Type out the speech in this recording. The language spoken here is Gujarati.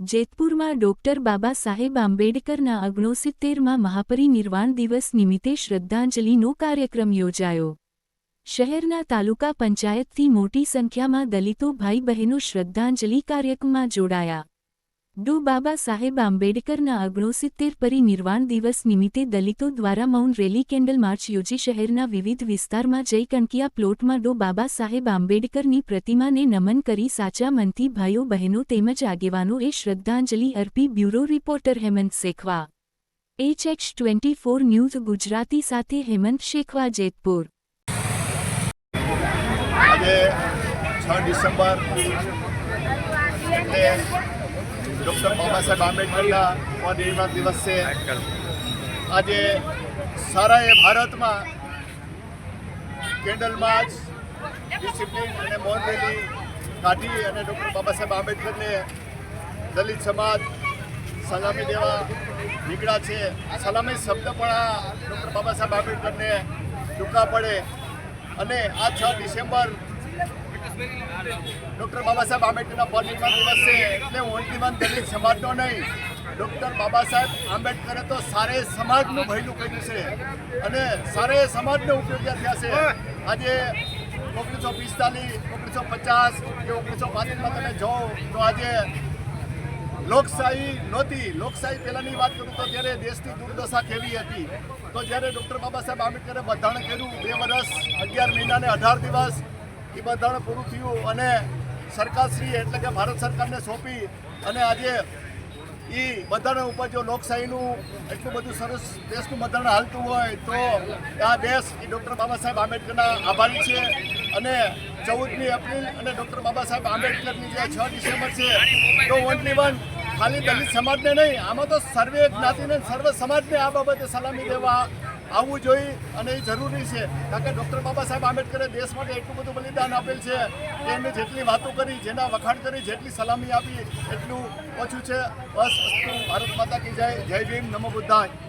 જેતપુરમાં ડોક્ટર બાબા સાહેબ આંબેડકરના અગ્નોસિત્તેરમાં મહાપરિનિર્વાણ દિવસ નિમિત્તે શ્રદ્ધાંજલિનો કાર્યક્રમ યોજાયો. શહેરના તાલુકા પંચાયતથી મોટી સંખ્યામાં દલિતો ભાઈ બહેનો શ્રદ્ધાંજલિ કાર્યક્રમમાં જોડાયા. ડો બાબા સાહેબ આંબેડકરના અગ્નોસિત્તેર પરિનિર્વાણ દિવસ નિમિત્તે દલિતો દ્વારા મૌન રેલી કેન્ડલ માર્ચ યોજી શહેરના વિવિધ વિસ્તારમાં જઈ કણકિયા પ્લોટમાં ડો બાબા સાહેબ આંબેડકરની પ્રતિમાને નમન કરી સાચા મનથી ભાઈઓ બહેનો તેમજ આગેવાનોએ શ્રદ્ધાંજલિ અર્પી bureau reporter Hemant Shekhwa. HH twenty four news Gujarati સાથે હેમંત શેખવા જેતપુર. ડિસેમ્બર ડૉક્ટર બાબા સાહેબ આંબેડકરના પરિનિર્વાણ દિવસ છે આજે સારા એ ભારતમાં કેન્ડલ માર્ચ ડિસિપ્લિન અને મૌન કાઢી અને ડૉક્ટર બાબા સાહેબ આંબેડકરને દલિત સમાજ સલામી દેવા નીકળ્યા છે. આ સલામી શબ્દ પણ આ ડૉક્ટર બાબા સાહેબ આંબેડકરને ટૂંકા પડે. અને આ છ ડિસેમ્બર ડૉક્ટર બાબા સાહેબ આંબેડકરના પરિનિર્વાણ દિવસ છે એટલે ઓનલી વન દલિત સમાજનો નહીં. ડૉક્ટર બાબા સાહેબ આંબેડકરે તો સારે સમાજનું ભયલું કર્યું છે અને સારે સમાજને ઉપયોગી થયા છે. આજે ઓગણીસો પિસ્તાલીસ, ઓગણીસો પચાસ કે ઓગણીસો પાંત્રીસમાં તમે જાઓ તો આજે લોકશાહી નહોતી. લોકશાહી પહેલાંની વાત કરું તો જ્યારે દેશની દુર્દશા કેવી હતી, તો જ્યારે ડૉક્ટર બાબા સાહેબ આંબેડકરે બંધારણ કર્યું, બે વર્ષ, અગિયાર મહિના ને અઢાર દિવસ એ બંધારણ પૂરું થયું અને સરકારશ્રી એટલે કે ભારત સરકારને સોંપી અને આજે એ બંધારણ ઉપર જો લોકશાહીનું એટલું બધું સરસ દેશનું બંધારણ હાલતું હોય તો આ દેશ એ ડૉક્ટર બાબા સાહેબ આંબેડકરના આભારી છે. અને ચૌદમી એપ્રિલ અને ડૉક્ટર બાબા સાહેબ આંબેડકરની જે છ ડિસેમ્બર છે, તો ઓનલી વન ખાલી દલિત સમાજને નહીં, આમાં તો સર્વે જ્ઞાતિને સર્વ સમાજને આ બાબતે સલામી દેવા આવવું જોઈએ અને એ જરૂરી છે. કારણ કે ડૉક્ટર બાબા સાહેબ આંબેડકરે દેશ માટે એટલું બધું બલિદાન આપેલ છે, કે એમને જેટલી વાતો કરી, જેના વખાણ કરી, જેટલી સલામી આપી, એટલું ઓછું છે. બસ, ભારત માતા કી જય. જય ભીમ, નમો બુદ્ધાય.